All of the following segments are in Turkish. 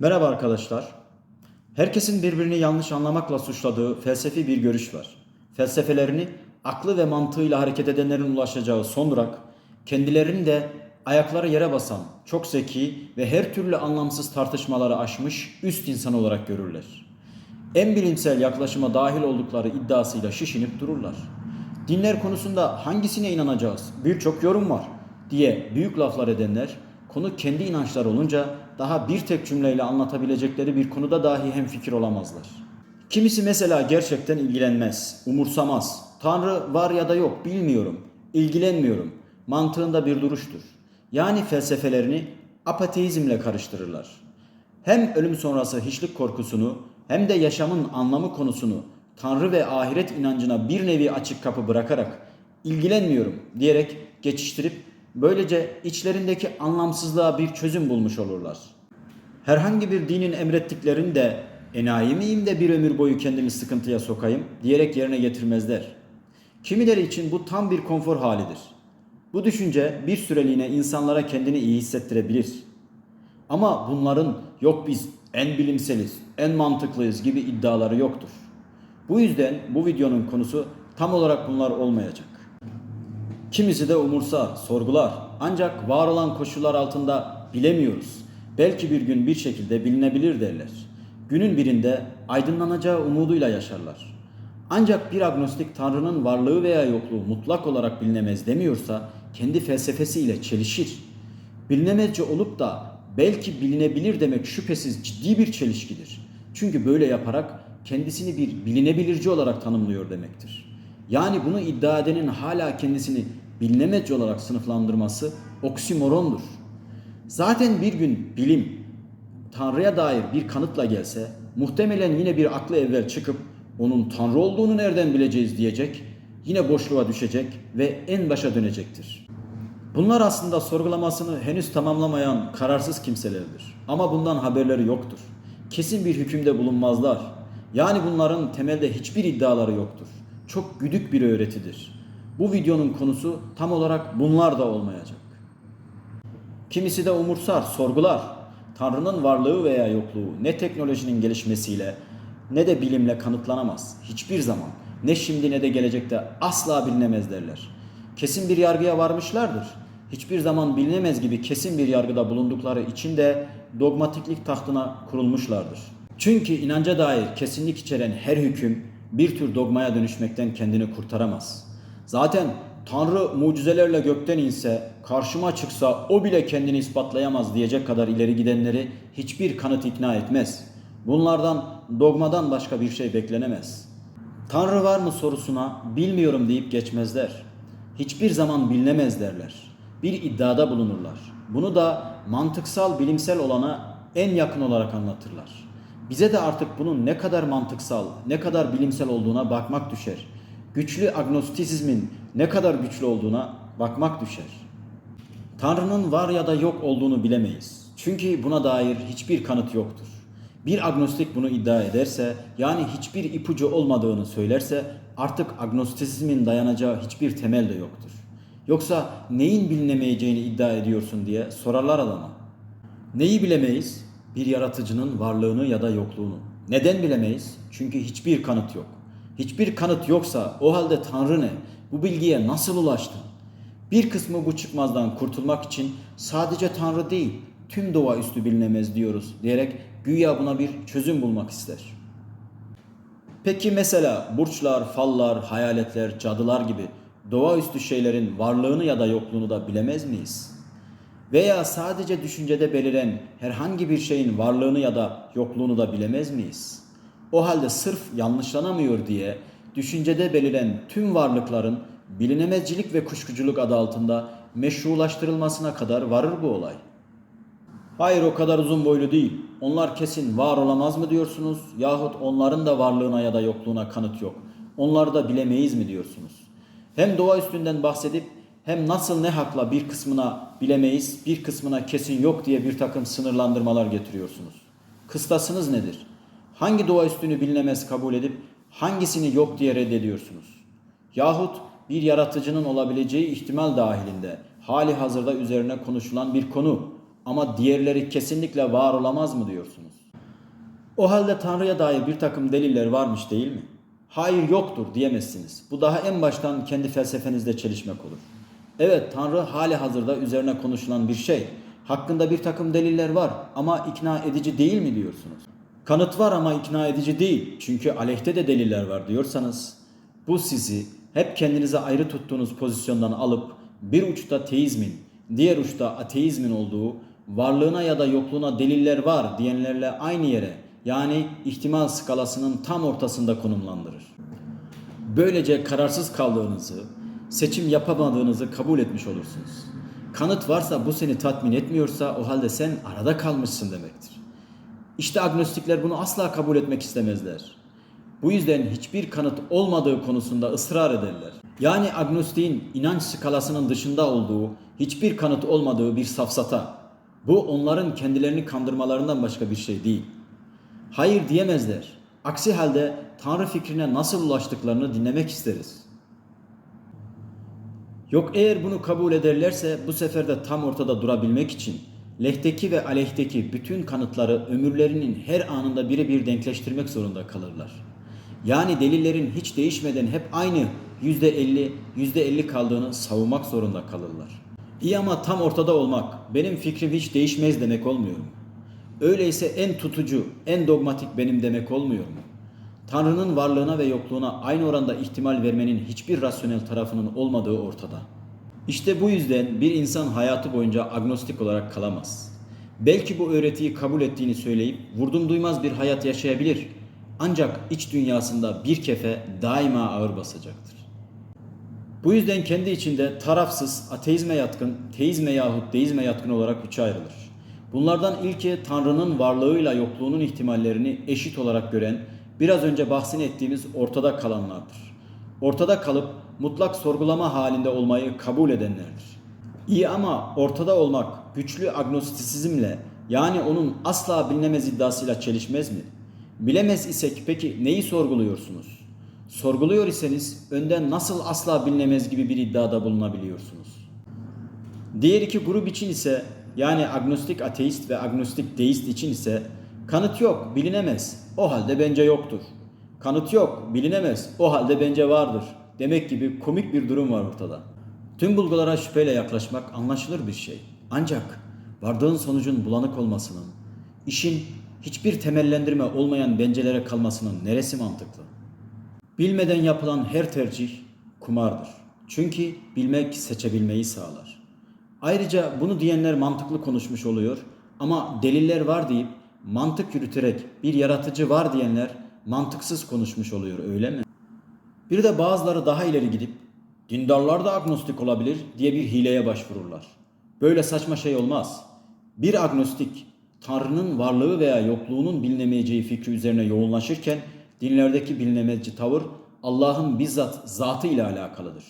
Merhaba arkadaşlar. Herkesin birbirini yanlış anlamakla suçladığı felsefi bir görüş var. Felsefelerini aklı ve mantığıyla hareket edenlerin ulaşacağı son durak, kendilerini de ayakları yere basan, çok zeki ve her türlü anlamsız tartışmaları aşmış üst insan olarak görürler. En bilimsel yaklaşıma dahil oldukları iddiasıyla şişinip dururlar. Dinler konusunda hangisine inanacağız? Birçok yorum var diye büyük laflar edenler konu kendi inançları olunca daha bir tek cümleyle anlatabilecekleri bir konuda dahi hemfikir olamazlar. Kimisi mesela gerçekten ilgilenmez, umursamaz. Tanrı var ya da yok bilmiyorum, ilgilenmiyorum. Mantığında bir duruştur. Yani felsefelerini apateizmle karıştırırlar. Hem ölüm sonrası hiçlik korkusunu hem de yaşamın anlamı konusunu Tanrı ve ahiret inancına bir nevi açık kapı bırakarak ilgilenmiyorum diyerek geçiştirip böylece içlerindeki anlamsızlığa bir çözüm bulmuş olurlar. Herhangi bir dinin emrettiklerini de enayi miyim de bir ömür boyu kendimi sıkıntıya sokayım diyerek yerine getirmezler. Kimileri için bu tam bir konfor halidir. Bu düşünce bir süreliğine insanlara kendini iyi hissettirebilir. Ama bunların yok biz en bilimseliz, en mantıklıyız gibi iddiaları yoktur. Bu yüzden bu videonun konusu tam olarak bunlar olmayacak. Kimisi de umursar, sorgular. Ancak var olan koşullar altında bilemiyoruz. Belki bir gün bir şekilde bilinebilir derler. Günün birinde aydınlanacağı umuduyla yaşarlar. Ancak bir agnostik Tanrı'nın varlığı veya yokluğu mutlak olarak bilinemez demiyorsa kendi felsefesiyle çelişir. Bilinemezce olup da belki bilinebilir demek şüphesiz ciddi bir çelişkidir. Çünkü böyle yaparak kendisini bir bilinebilirci olarak tanımlıyor demektir. Yani bunu iddia edenin hala kendisini bilinemezci olarak sınıflandırması oksimorondur. Zaten bir gün bilim Tanrı'ya dair bir kanıtla gelse muhtemelen yine bir aklı evvel çıkıp onun Tanrı olduğunu nereden bileceğiz diyecek, yine boşluğa düşecek ve en başa dönecektir. Bunlar aslında sorgulamasını henüz tamamlamayan kararsız kimselerdir. Ama bundan haberleri yoktur. Kesin bir hükümde bulunmazlar. Yani bunların temelde hiçbir iddiaları yoktur. Çok güdük bir öğretidir. Bu videonun konusu tam olarak bunlar da olmayacak. Kimisi de umursar, sorgular. Tanrı'nın varlığı veya yokluğu ne teknolojinin gelişmesiyle ne de bilimle kanıtlanamaz. Hiçbir zaman ne şimdi ne de gelecekte asla bilinemez derler. Kesin bir yargıya varmışlardır. Hiçbir zaman bilinemez gibi kesin bir yargıda bulundukları için de dogmatiklik tahtına kurulmuşlardır. Çünkü inanca dair kesinlik içeren her hüküm bir tür dogmaya dönüşmekten kendini kurtaramaz. Zaten Tanrı mucizelerle gökten inse, karşıma çıksa o bile kendini ispatlayamaz diyecek kadar ileri gidenleri hiçbir kanıt ikna etmez. Bunlardan dogmadan başka bir şey beklenemez. Tanrı var mı sorusuna bilmiyorum deyip geçmezler. Hiçbir zaman bilinemez derler. Bir iddiada bulunurlar. Bunu da mantıksal bilimsel olana en yakın olarak anlatırlar. Bize de artık bunun ne kadar mantıksal, ne kadar bilimsel olduğuna bakmak düşer. Güçlü agnostisizmin ne kadar güçlü olduğuna bakmak düşer. Tanrı'nın var ya da yok olduğunu bilemeyiz. Çünkü buna dair hiçbir kanıt yoktur. Bir agnostik bunu iddia ederse, yani hiçbir ipucu olmadığını söylerse artık agnostisizmin dayanacağı hiçbir temel de yoktur. Yoksa neyin bilinemeyeceğini iddia ediyorsun diye sorarlar adama. Neyi bilemeyiz? Bir yaratıcının varlığını ya da yokluğunu. Neden bilemeyiz? Çünkü hiçbir kanıt yok. Hiçbir kanıt yoksa o halde Tanrı ne? Bu bilgiye nasıl ulaştın? Bir kısmı bu çıkmazdan kurtulmak için sadece Tanrı değil, tüm doğaüstü bilinemez diyoruz diyerek güya buna bir çözüm bulmak ister. Peki mesela burçlar, fallar, hayaletler, cadılar gibi doğaüstü şeylerin varlığını ya da yokluğunu da bilemez miyiz? Veya sadece düşüncede beliren herhangi bir şeyin varlığını ya da yokluğunu da bilemez miyiz? O halde sırf yanlışlanamıyor diye düşüncede beliren tüm varlıkların bilinemezcilik ve kuşkuculuk adı altında meşrulaştırılmasına kadar varır bu olay. Hayır o kadar uzun boylu değil. Onlar kesin var olamaz mı diyorsunuz? Yahut onların da varlığına ya da yokluğuna kanıt yok. Onları da bilemeyiz mi diyorsunuz? Hem doğa üstünden bahsedip hem nasıl ne hakla bir kısmına bilemeyiz, bir kısmına kesin yok diye bir takım sınırlandırmalar getiriyorsunuz. Kıstasınız nedir? Hangi doğa üstünü bilinemez kabul edip hangisini yok diye reddediyorsunuz? Yahut bir yaratıcının olabileceği ihtimal dahilinde hali hazırda üzerine konuşulan bir konu ama diğerleri kesinlikle var olamaz mı diyorsunuz? O halde Tanrı'ya dair bir takım deliller varmış değil mi? Hayır yoktur diyemezsiniz. Bu daha en baştan kendi felsefenizde çelişmek olur. Evet Tanrı hali hazırda üzerine konuşulan bir şey. Hakkında bir takım deliller var ama ikna edici değil mi diyorsunuz? Kanıt var ama ikna edici değil. Çünkü aleyhte de deliller var diyorsanız bu sizi hep kendinize ayrı tuttuğunuz pozisyondan alıp bir uçta teizmin, diğer uçta ateizmin olduğu varlığına ya da yokluğuna deliller var diyenlerle aynı yere yani ihtimal skalasının tam ortasında konumlandırır. Böylece kararsız kaldığınızı, seçim yapamadığınızı kabul etmiş olursunuz. Kanıt varsa bu seni tatmin etmiyorsa o halde sen arada kalmışsın demektir. İşte agnostikler bunu asla kabul etmek istemezler. Bu yüzden hiçbir kanıt olmadığı konusunda ısrar ederler. Yani agnostiğin inanç skalasının dışında olduğu, hiçbir kanıt olmadığı bir safsata. Bu onların kendilerini kandırmalarından başka bir şey değil. Hayır diyemezler. Aksi halde Tanrı fikrine nasıl ulaştıklarını dinlemek isteriz. Yok eğer bunu kabul ederlerse bu sefer de tam ortada durabilmek için lehteki ve aleyhteki bütün kanıtları ömürlerinin her anında birebir denkleştirmek zorunda kalırlar. Yani delillerin hiç değişmeden hep aynı %50, %50 kaldığını savunmak zorunda kalırlar. İyi ama tam ortada olmak, benim fikrim hiç değişmez demek olmuyor mu? Öyleyse en tutucu, en dogmatik benim demek olmuyor mu? Tanrı'nın varlığına ve yokluğuna aynı oranda ihtimal vermenin hiçbir rasyonel tarafının olmadığı ortada. İşte bu yüzden bir insan hayatı boyunca agnostik olarak kalamaz. Belki bu öğretiyi kabul ettiğini söyleyip vurdum duymaz bir hayat yaşayabilir. Ancak iç dünyasında bir kefe daima ağır basacaktır. Bu yüzden kendi içinde tarafsız, ateizme yatkın, teizme yahut deizme yatkın olarak üçe ayrılır. Bunlardan ilki Tanrı'nın varlığıyla yokluğunun ihtimallerini eşit olarak gören, biraz önce bahsini ettiğimiz ortada kalanlardır. Ortada kalıp mutlak sorgulama halinde olmayı kabul edenlerdir. İyi ama ortada olmak güçlü agnostisizmle yani onun asla bilinemez iddiasıyla çelişmez mi? Bilemez isek peki neyi sorguluyorsunuz? Sorguluyor iseniz önden nasıl asla bilinemez gibi bir iddiada bulunabiliyorsunuz? Diğer iki grup için ise yani agnostik ateist ve agnostik deist için ise kanıt yok, bilinemez. O halde bence yoktur. Kanıt yok, bilinemez. O halde bence vardır. Demek gibi komik bir durum var ortada. Tüm bulgulara şüpheyle yaklaşmak anlaşılır bir şey. Ancak vardığın sonucun bulanık olmasının, işin hiçbir temellendirme olmayan bencelere kalmasının neresi mantıklı? Bilmeden yapılan her tercih kumardır. Çünkü bilmek seçebilmeyi sağlar. Ayrıca bunu diyenler mantıklı konuşmuş oluyor ama deliller var deyip mantık yürüterek bir yaratıcı var diyenler mantıksız konuşmuş oluyor öyle mi? Bir de bazıları daha ileri gidip dindarlar da agnostik olabilir diye bir hileye başvururlar. Böyle saçma şey olmaz. Bir agnostik Tanrı'nın varlığı veya yokluğunun bilinemeyeceği fikri üzerine yoğunlaşırken dinlerdeki bilinemezci tavır Allah'ın bizzat zatı ile alakalıdır.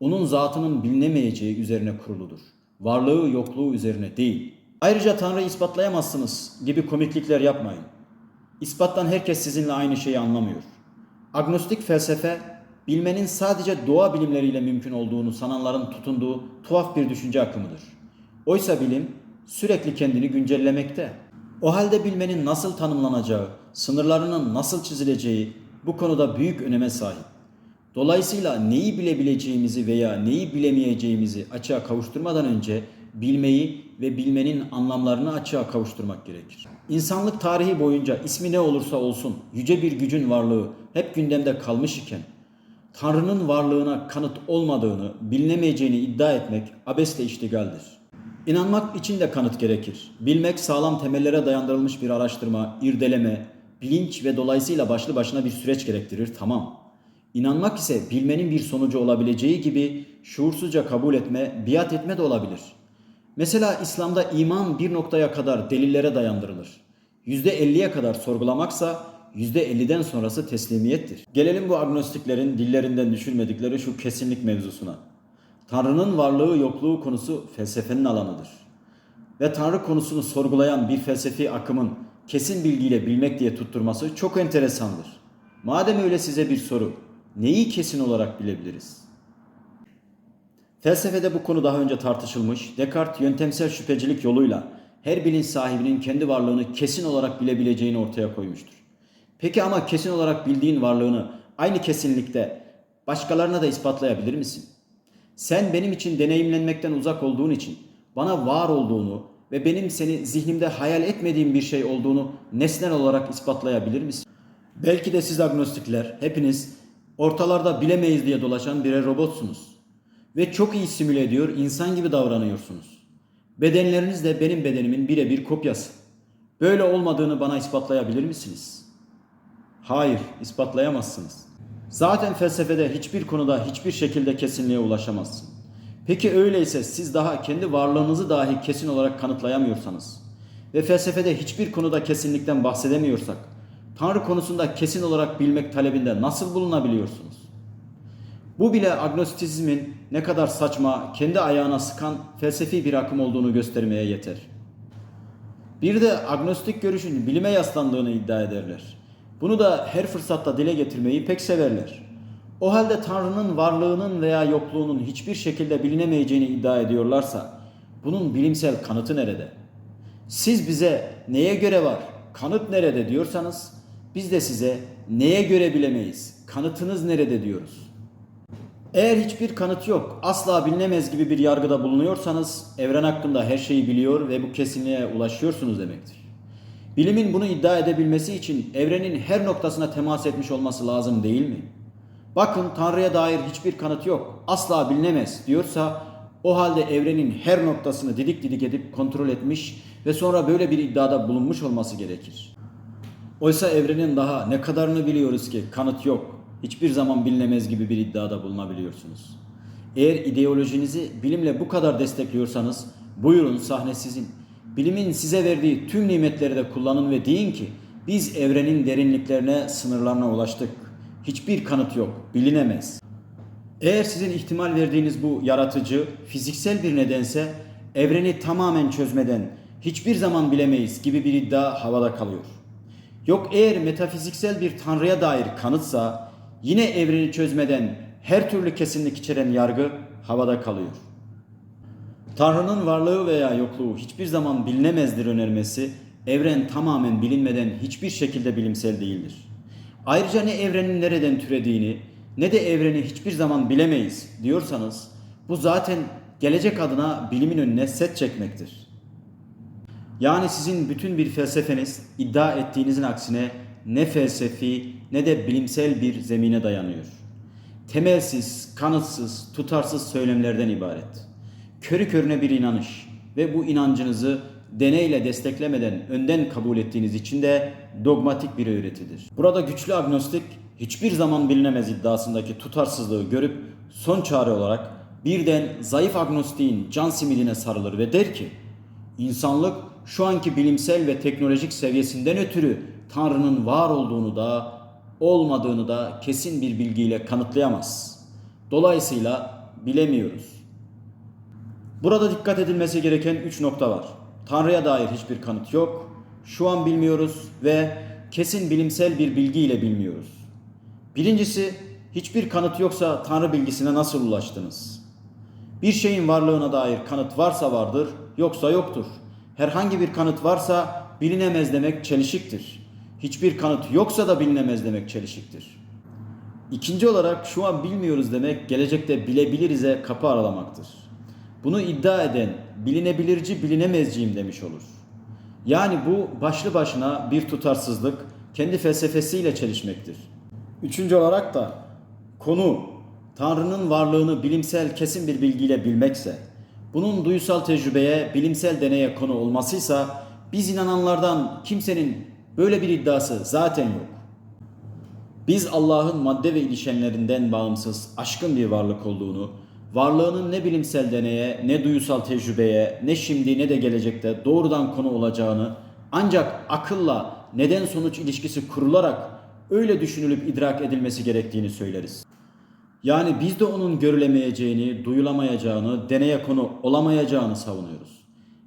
Onun zatının bilinemeyeceği üzerine kuruludur. Varlığı yokluğu üzerine değil. Ayrıca Tanrı'yı ispatlayamazsınız gibi komiklikler yapmayın. İspattan herkes sizinle aynı şeyi anlamıyor. Agnostik felsefe, bilmenin sadece doğa bilimleriyle mümkün olduğunu sananların tutunduğu tuhaf bir düşünce akımıdır. Oysa bilim sürekli kendini güncellemekte. O halde bilmenin nasıl tanımlanacağı, sınırlarının nasıl çizileceği bu konuda büyük öneme sahip. Dolayısıyla neyi bilebileceğimizi veya neyi bilemeyeceğimizi açığa kavuşturmadan önce bilmeyi ve bilmenin anlamlarını açığa kavuşturmak gerekir. İnsanlık tarihi boyunca ismi ne olursa olsun yüce bir gücün varlığı hep gündemde kalmış iken Tanrı'nın varlığına kanıt olmadığını, bilinemeyeceğini iddia etmek abesle iştigaldir. İnanmak için de kanıt gerekir. Bilmek sağlam temellere dayandırılmış bir araştırma, irdeleme, bilinç ve dolayısıyla başlı başına bir süreç gerektirir. Tamam. İnanmak ise bilmenin bir sonucu olabileceği gibi şuursuzca kabul etme, biat etme de olabilir. Mesela İslam'da iman bir noktaya kadar delillere dayandırılır. %50'ye kadar sorgulamaksa %50'den sonrası teslimiyettir. Gelelim bu agnostiklerin dillerinden düşürmedikleri şu kesinlik mevzusuna. Tanrı'nın varlığı yokluğu konusu felsefenin alanıdır. Ve Tanrı konusunu sorgulayan bir felsefi akımın kesin bilgiyle bilmek diye tutturması çok enteresandır. Madem öyle size bir soru, neyi kesin olarak bilebiliriz? Felsefede bu konu daha önce tartışılmış. Descartes yöntemsel şüphecilik yoluyla her bilinç sahibinin kendi varlığını kesin olarak bilebileceğini ortaya koymuştur. Peki ama kesin olarak bildiğin varlığını aynı kesinlikte başkalarına da ispatlayabilir misin? Sen benim için deneyimlenmekten uzak olduğun için bana var olduğunu ve benim seni zihnimde hayal etmediğim bir şey olduğunu nesnel olarak ispatlayabilir misin? Belki de siz agnostikler hepiniz ortalarda bilemeyiz diye dolaşan birer robotsunuz. Ve çok iyi simüle ediyor, insan gibi davranıyorsunuz. Bedenleriniz de benim bedenimin birebir kopyası. Böyle olmadığını bana ispatlayabilir misiniz? Hayır, ispatlayamazsınız. Zaten felsefede hiçbir konuda hiçbir şekilde kesinliğe ulaşamazsın. Peki öyleyse siz daha kendi varlığınızı dahi kesin olarak kanıtlayamıyorsanız ve felsefede hiçbir konuda kesinlikten bahsedemiyorsak, Tanrı konusunda kesin olarak bilmek talebinde nasıl bulunabiliyorsunuz? Bu bile agnostisizmin ne kadar saçma, kendi ayağına sıkan felsefi bir akım olduğunu göstermeye yeter. Bir de agnostik görüşün bilime yaslandığını iddia ederler. Bunu da her fırsatta dile getirmeyi pek severler. O halde Tanrı'nın varlığının veya yokluğunun hiçbir şekilde bilinemeyeceğini iddia ediyorlarsa bunun bilimsel kanıtı nerede? Siz bize neye göre var, kanıt nerede diyorsanız biz de size neye göre bilemeyiz, kanıtınız nerede diyoruz. Eğer hiçbir kanıt yok, asla bilinemez gibi bir yargıda bulunuyorsanız evren hakkında her şeyi biliyor ve bu kesinliğe ulaşıyorsunuz demektir. Bilimin bunu iddia edebilmesi için evrenin her noktasına temas etmiş olması lazım değil mi? Bakın Tanrı'ya dair hiçbir kanıt yok, asla bilinemez diyorsa o halde evrenin her noktasını didik didik edip kontrol etmiş ve sonra böyle bir iddiada bulunmuş olması gerekir. Oysa evrenin daha ne kadarını biliyoruz ki kanıt yok, hiçbir zaman bilinemez gibi bir iddiada bulunabiliyorsunuz. Eğer ideolojinizi bilimle bu kadar destekliyorsanız buyurun sahne sizin. Bilimin size verdiği tüm nimetleri de kullanın ve deyin ki biz evrenin derinliklerine, sınırlarına ulaştık. Hiçbir kanıt yok, bilinemez. Eğer sizin ihtimal verdiğiniz bu yaratıcı, fiziksel bir nedense evreni tamamen çözmeden hiçbir zaman bilemeyiz gibi bir iddia havada kalıyor. Yok eğer metafiziksel bir tanrıya dair kanıtsa yine evreni çözmeden her türlü kesinlik içeren yargı havada kalıyor. Tanrı'nın varlığı veya yokluğu hiçbir zaman bilinemezdir önermesi evren tamamen bilinmeden hiçbir şekilde bilimsel değildir. Ayrıca ne evrenin nereden türediğini ne de evreni hiçbir zaman bilemeyiz diyorsanız bu zaten gelecek adına bilimin önüne set çekmektir. Yani sizin bütün bir felsefeniz iddia ettiğinizin aksine ne felsefi ne de bilimsel bir zemine dayanıyor. Temelsiz, kanıtsız, tutarsız söylemlerden ibaret. Körü körüne bir inanış ve bu inancınızı deneyle desteklemeden önden kabul ettiğiniz için de dogmatik bir öğretidir. Burada güçlü agnostik hiçbir zaman bilinemez iddiasındaki tutarsızlığı görüp son çare olarak birden zayıf agnostiğin can simidine sarılır ve der ki insanlık şu anki bilimsel ve teknolojik seviyesinden ötürü Tanrı'nın var olduğunu da olmadığını da kesin bir bilgiyle kanıtlayamaz. Dolayısıyla bilemiyoruz. Burada dikkat edilmesi gereken üç nokta var. Tanrı'ya dair hiçbir kanıt yok. Şu an bilmiyoruz ve kesin bilimsel bir bilgiyle bilmiyoruz. Birincisi, hiçbir kanıt yoksa Tanrı bilgisine nasıl ulaştınız? Bir şeyin varlığına dair kanıt varsa vardır, yoksa yoktur. Herhangi bir kanıt varsa bilinemez demek çelişiktir. Hiçbir kanıt yoksa da bilinemez demek çelişiktir. İkinci olarak şu an bilmiyoruz demek gelecekte bilebilirize kapı aralamaktır. Bunu iddia eden bilinebilirci bilinemezciyim demiş olur. Yani bu başlı başına bir tutarsızlık, kendi felsefesiyle çelişmektir. Üçüncü olarak da konu Tanrı'nın varlığını bilimsel kesin bir bilgiyle bilmekse, bunun duysal tecrübeye, bilimsel deneye konu olmasıysa biz inananlardan kimsenin böyle bir iddiası zaten yok. Biz Allah'ın madde ve ilişenlerinden bağımsız, aşkın bir varlık olduğunu, varlığının ne bilimsel deneye, ne duysal tecrübeye, ne şimdi ne de gelecekte doğrudan konu olacağını ancak akılla neden sonuç ilişkisi kurularak öyle düşünülüp idrak edilmesi gerektiğini söyleriz. Yani biz de onun görülemeyeceğini, duyulamayacağını, deneye konu olamayacağını savunuyoruz.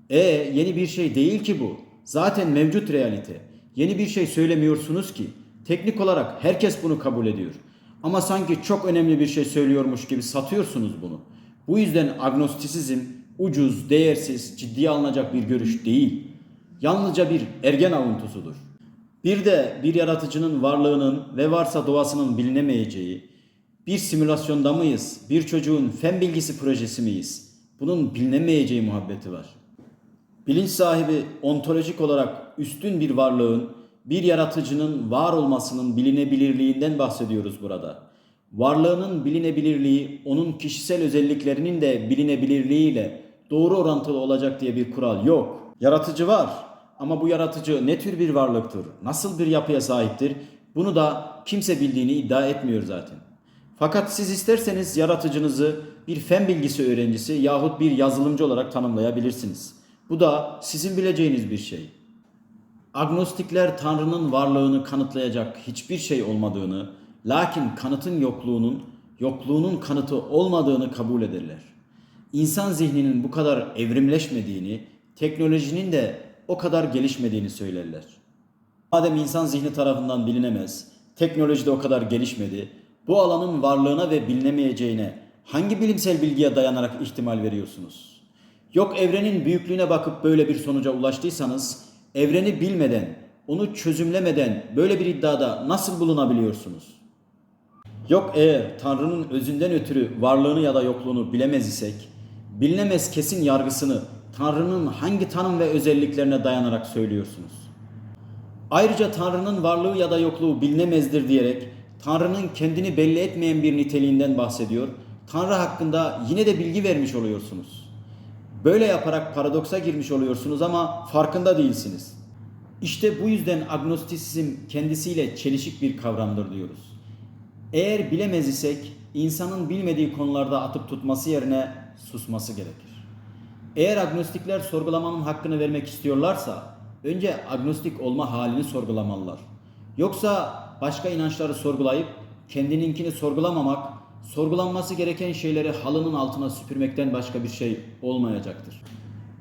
E yeni bir şey değil ki bu. Zaten mevcut realite. Yeni bir şey söylemiyorsunuz ki. Teknik olarak herkes bunu kabul ediyor. Ama sanki çok önemli bir şey söylüyormuş gibi satıyorsunuz bunu. Bu yüzden agnostisizm ucuz, değersiz, ciddiye alınacak bir görüş değil. Yalnızca bir ergen avuntusudur. Bir de bir yaratıcının varlığının ve varsa doğasının bilinemeyeceği, bir simülasyonda mıyız, bir çocuğun fen bilgisi projesi miyiz? Bunun bilinemeyeceği muhabbeti var. Bilinç sahibi ontolojik olarak üstün bir varlığın, bir yaratıcının var olmasının bilinebilirliğinden bahsediyoruz burada. Varlığının bilinebilirliği, onun kişisel özelliklerinin de bilinebilirliğiyle doğru orantılı olacak diye bir kural yok. Yaratıcı var ama bu yaratıcı ne tür bir varlıktır, nasıl bir yapıya sahiptir bunu da kimse bildiğini iddia etmiyor zaten. Fakat siz isterseniz yaratıcınızı bir fen bilgisi öğrencisi yahut bir yazılımcı olarak tanımlayabilirsiniz. Bu da sizin bileceğiniz bir şey. Agnostikler Tanrı'nın varlığını kanıtlayacak hiçbir şey olmadığını, lakin kanıtın yokluğunun, yokluğunun kanıtı olmadığını kabul ederler. İnsan zihninin bu kadar evrimleşmediğini, teknolojinin de o kadar gelişmediğini söylerler. Madem insan zihni tarafından bilinemez, teknoloji de o kadar gelişmedi, bu alanın varlığına ve bilinemeyeceğine hangi bilimsel bilgiye dayanarak ihtimal veriyorsunuz? Yok evrenin büyüklüğüne bakıp böyle bir sonuca ulaştıysanız, evreni bilmeden, onu çözümlemeden böyle bir iddiada nasıl bulunabiliyorsunuz? Yok eğer Tanrı'nın özünden ötürü varlığını ya da yokluğunu bilemez isek, bilinemez kesin yargısını Tanrı'nın hangi tanım ve özelliklerine dayanarak söylüyorsunuz? Ayrıca Tanrı'nın varlığı ya da yokluğu bilinemezdir diyerek Tanrı'nın kendini belli etmeyen bir niteliğinden bahsediyor. Tanrı hakkında yine de bilgi vermiş oluyorsunuz. Böyle yaparak paradoksa girmiş oluyorsunuz ama farkında değilsiniz. İşte bu yüzden agnostisizm kendisiyle çelişik bir kavramdır diyoruz. Eğer bilemez isek insanın bilmediği konularda atıp tutması yerine susması gerekir. Eğer agnostikler sorgulamanın hakkını vermek istiyorlarsa önce agnostik olma halini sorgulamalılar. Yoksa başka inançları sorgulayıp kendininkini sorgulamamak, sorgulanması gereken şeyleri halının altına süpürmekten başka bir şey olmayacaktır.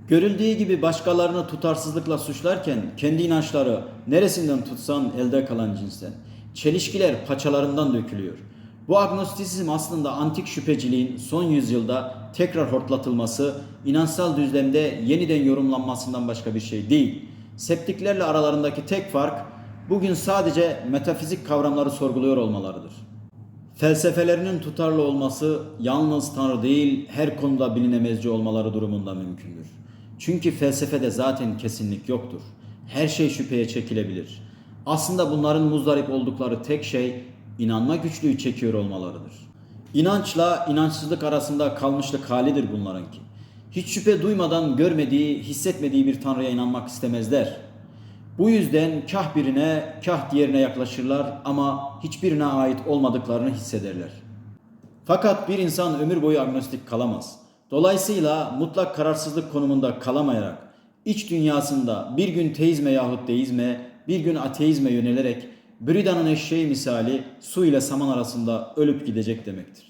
Görüldüğü gibi başkalarını tutarsızlıkla suçlarken kendi inançları neresinden tutsan elde kalan cinsten. Çelişkiler paçalarından dökülüyor. Bu agnostisizm aslında antik şüpheciliğin son yüzyılda tekrar hortlatılması, inançsal düzlemde yeniden yorumlanmasından başka bir şey değil. Septiklerle aralarındaki tek fark bugün sadece metafizik kavramları sorguluyor olmalarıdır. Felsefelerinin tutarlı olması yalnız Tanrı değil her konuda bilinemezci olmaları durumunda mümkündür. Çünkü felsefede zaten kesinlik yoktur. Her şey şüpheye çekilebilir. Aslında bunların muzdarip oldukları tek şey inanma güçlüğü çekiyor olmalarıdır. İnançla inançsızlık arasında kalmışlık halidir bunlarınki. Hiç şüphe duymadan görmediği, hissetmediği bir tanrıya inanmak istemezler. Bu yüzden kah birine, kah diğerine yaklaşırlar ama hiçbirine ait olmadıklarını hissederler. Fakat bir insan ömür boyu agnostik kalamaz. Dolayısıyla mutlak kararsızlık konumunda kalamayarak iç dünyasında bir gün teizme yahut deizme, bir gün ateizme yönelerek Brida'nın eşeği misali su ile saman arasında ölüp gidecek demektir.